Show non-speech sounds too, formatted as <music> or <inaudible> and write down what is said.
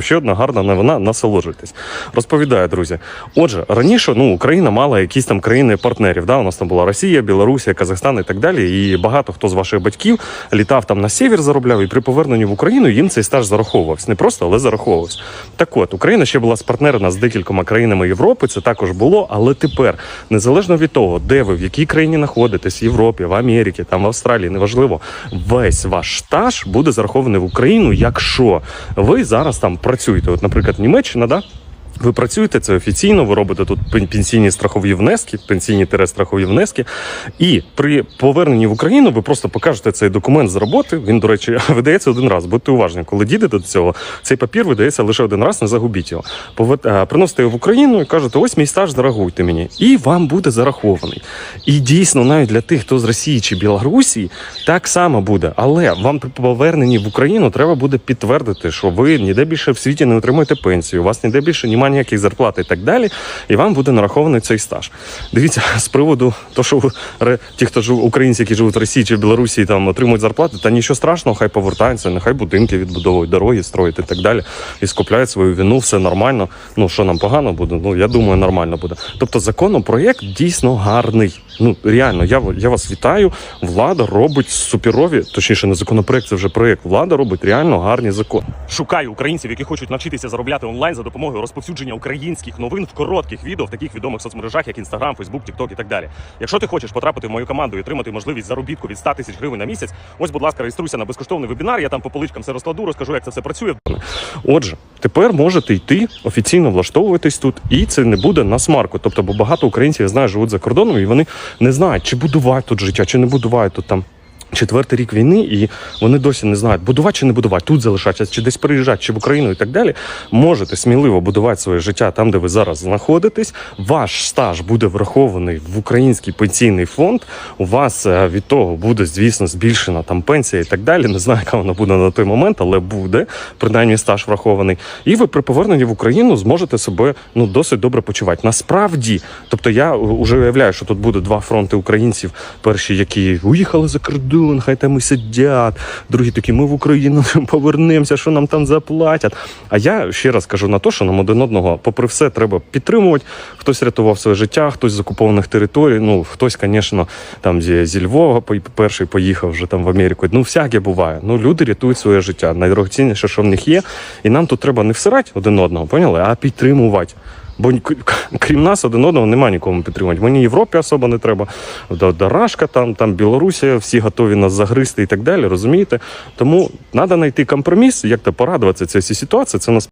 вам ще одна гарна новина, насолоджуйтесь. Розповідаю, друзі. Отже, раніше ну, Україна мала якісь там країни партнерів. Да? У нас там була Росія, Білорусія, Казахстан і так далі. І багато хто з ваших батьків літав там на север, заробляв, і при поверненні в Україну їм цей стаж зараховувався. Не просто, але зараховувався. Так от, Україна ще була спартнерена з декількома країнами Європи. Це також було, але тепер, незалежно від того, де ви в якій країні знаходитесь, в Європі, в Америці, там в Австралії, неважливо, весь ваш стаж буде зарахований в Україну, якщо ви зараз там працюєте. От, наприклад, Німеччина, да? Ви працюєте це офіційно, ви робите тут пенсійні страхові внески, пенсійні страхові внески. І при поверненні в Україну ви просто покажете цей документ з роботи. Він, до речі, <laughs> видається один раз. Будьте уважні, коли дійдете до цього, цей папір видається лише один раз, не загубіть його. Е, Приносите його в Україну і кажете, ось мій стаж, зарахуйте мені. І вам буде зарахований. І дійсно, навіть для тих, хто з Росії чи Білорусі, так само буде. Але вам при поверненні в Україну треба буде підтвердити, що ви ніде більше в світі не отримуєте пенсію, у вас ніде більше немає ніяких зарплат і так далі. І вам буде нарахований цей стаж. Дивіться, з приводу того, що ті, хто жив, українці, які живуть в Росії чи в Білорусі, там отримують зарплати, та нічого страшного, хай повертаються, нехай будинки відбудовують, дороги строять і так далі. І скупляють свою вину, все нормально. Ну що нам погано буде? Ну я думаю, нормально буде. Тобто законопроєкт дійсно гарний. Ну реально, я, я вас вітаю. Влада робить суперові, точніше, не законопроєкт, це вже проєкт. Влада робить реально гарні закони. Шукаю українців, які хочуть навчитися заробляти онлайн за допомогою розповсюдження українських новин в коротких відео в таких відомих соцмережах, як Instagram, Facebook, TikTok і так далі. Якщо ти хочеш потрапити в мою команду і отримати можливість заробітку від 100 тисяч гривень на місяць, ось, будь ласка, реєструйся на безкоштовний вебінар. Я там по поличкам все розкладу, розкажу, як це все працює. Отже, тепер можете йти офіційно влаштовуватись тут, і це не буде на смарку. Тобто, бо багато українців я знаю, живуть за кордоном, і вони не знають, чи будувати тут життя, чи не будувати тут там. Четвертий рік війни, і вони досі не знають, будувати чи не будувати, тут залишатися, чи десь переїжджати, чи в Україну і так далі. Можете сміливо будувати своє життя там, де ви зараз знаходитесь. Ваш стаж буде врахований в український пенсійний фонд. У вас е, від того буде, звісно, збільшена там пенсія і так далі. Не знаю, яка вона буде на той момент, але буде принаймні стаж врахований. І ви при поверненні в Україну зможете себе ну досить добре почувати. Насправді, тобто я вже уявляю, що тут буде два фронти українців. Перші, які уїхали за кордон, хай там і сидять. Другі такі, ми в Україну <laughs> повернемося, що нам там заплатять. А я ще раз кажу на те, що нам один одного, попри все, треба підтримувати. Хтось рятував своє життя, хтось з окупованих територій. Ну хтось, звісно, там зі, зі Львова перший поїхав вже там в Америку. Ну, всяке буває. Ну, люди рятують своє життя. Найдорогоцінніше, що в них є. І нам тут треба не всирати один одного, поняли, а підтримувати. Бо крім нас один одного немає нікому підтримувати. Мені Європі особо не треба. Дарашка там, там Білорусія, всі готові нас загризти і так далі. Розумієте? Тому треба знайти компроміс, як то порадуватися цій ситуації. Це нас